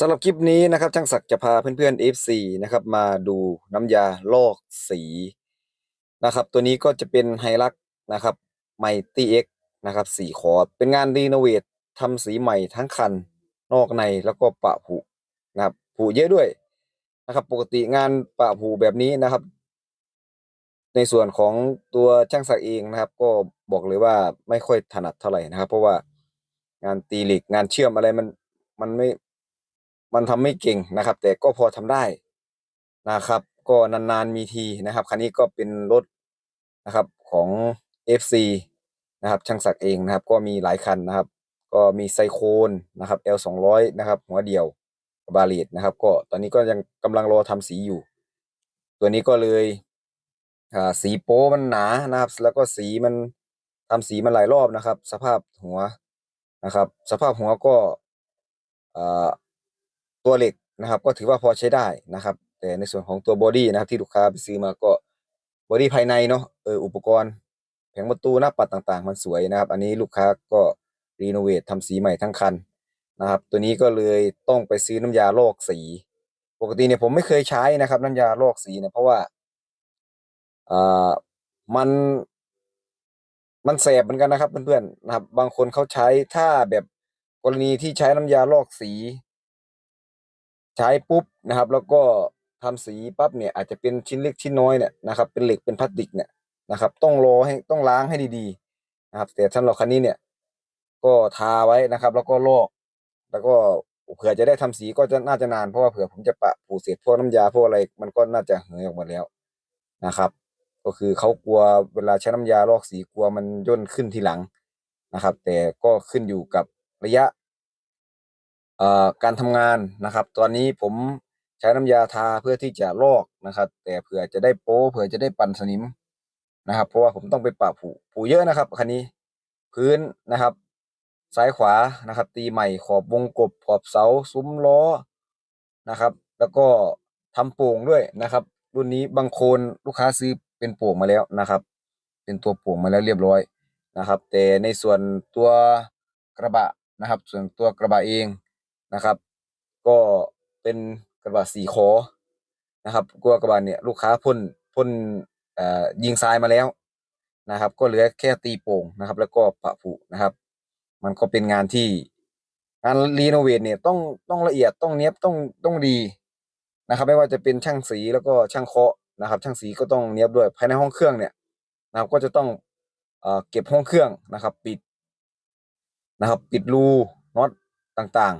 สำหรับคลิปนี้นะครับช่างศักดิ์จะพาเพื่อนๆ FC นะครับมาดูน้ำยาลอกสีนะครับตัวนี้ก็จะเป็นไฮลักนะครับไมตี้เอ็กนะครับสีขอบเป็นงานรีโนเวททำสีใหม่ทั้งคันนอกในแล้วก็ปะผุนะครับผุเยอะด้วยนะครับปกติงานปะผุแบบนี้นะครับ ในส่วนของตัวช่างศักดิ์เองนะครับ ก็บอกเลยว่าไม่ค่อยถนัดเท่าไหร่นะครับ เพราะว่างานตีเหล็กงานเชื่อมอะไรมันมันไม่ มันทำไม่เก่งนะครับ แต่ก็พอทำได้นะครับ ก็นานๆมีทีนะครับ คันนี้ก็เป็นรถนะครับของ FC นะครับ ช่างศักดิ์เองนะครับ ก็มีหลายคันนะครับ ก็มีไซโคนนะครับ L 2 0 0 นะครับ หัวเดียวบาลีดนะครับ ก็ตอนนี้ก็ยังกำลังรอทำสีอยู่ ตัวนี้ก็เลยสีโป้มันหนานะครับ แล้วก็สีมันทำสีมันหลายรอบนะครับ สภาพหัวนะครับ สภาพหัวก็อ่า ตัวเหล็กนะครับ ก็ถือว่าพอใช้ได้นะครับ แต่ในส่วนของตัวบอดี้นะครับที่ลูกค้าไปซื้อมาก็บอดี้ภายในเนาะเอออุปกรณ์แผงประตูหน้าปัดต่างๆ มันสวยนะครับ อันนี้ลูกค้าก็รีโนเวททำสีใหม่ทั้งคันนะครับ ตัวนี้ก็เลยต้องไปซื้อน้ำยาลอกสี ปกติเนี่ยผมไม่เคยใช้นะครับ น้ำยาลอกสีเนี่ยเพราะว่าอ่ามันมันแสบเหมือนกันนะครับเพื่อนๆนะครับ บางคนเขาใช้ถ้าแบบกรณีที่ใช้น้ำยาลอกสี ใช้ปุ๊บนะครับ แล้วก็ทำสีปั๊บเนี่ยอาจจะเป็นชิ้นเล็กชิ้นน้อยเนี่ยนะครับ เป็นเหล็กเป็นพลาสติกเนี่ยนะครับ ต้องรอให้ต้องล้างให้ดีๆนะครับแต่สำหรับคันนี้เนี่ย ก็ทาไว้นะครับ แล้วก็ลอก แล้วก็เผื่อจะได้ทำสีก็จะน่าจะนานเพราะว่าเผื่อผมจะปะผูเศษพวกน้ำยาพวกอะไร มันก็น่าจะเหยออกมดแล้วนะครับ ก็คือเขากลัวเวลาใช้น้ำยาลอกสีกลัวมันย่นขึ้นทีหลังนะครับ แต่ก็ขึ้นอยู่กับระยะ การทำงานนะครับ ตอนนี้ผมใช้น้ำยาทาเพื่อที่จะลอกนะครับ แต่เผื่อจะได้โป๊เผื่อจะได้ปั่นสนิมนะครับ เพราะว่าผมต้องไปปะผูผูเยอะนะครับคันนี้ พื้นนะครับ ซ้ายขวานะครับ ตีใหม่ขอบวงกบขอบเสาซุ้มล้อนะครับ แล้วก็ทำโป่งด้วยนะครับ รุ่นนี้บางคนลูกค้าซื้อเป็นโป่งมาแล้วนะครับ เป็นตัวโป่งมาแล้วเรียบร้อยนะครับ แต่ในส่วนตัวกระบะนะครับ ส่วนตัวกระบะเอง นะครับ ก็เป็นกระบะสีขอนะครับตัวกระบะเนี่ยลูกค้าพ่นพ่นเอ่อยิงทรายมาแล้วนะครับ ก็เหลือแค่ตีโป่งนะครับ แล้วก็ปะผุนะครับ มันก็เป็นงานที่งานรีโนเวทเนี่ยต้องต้องละเอียดต้องเนี้ยบต้องต้องดีนะครับ ไม่ว่าจะเป็นช่างสีแล้วก็ช่างเคาะนะครับ ช่างสีก็ต้องเนี้ยบด้วยภายในห้องเครื่องเนี่ยนะครับก็จะต้องเอ่อเก็บห้องเครื่องนะครับ ปิดนะครับ ปิดรูน็อตต่าง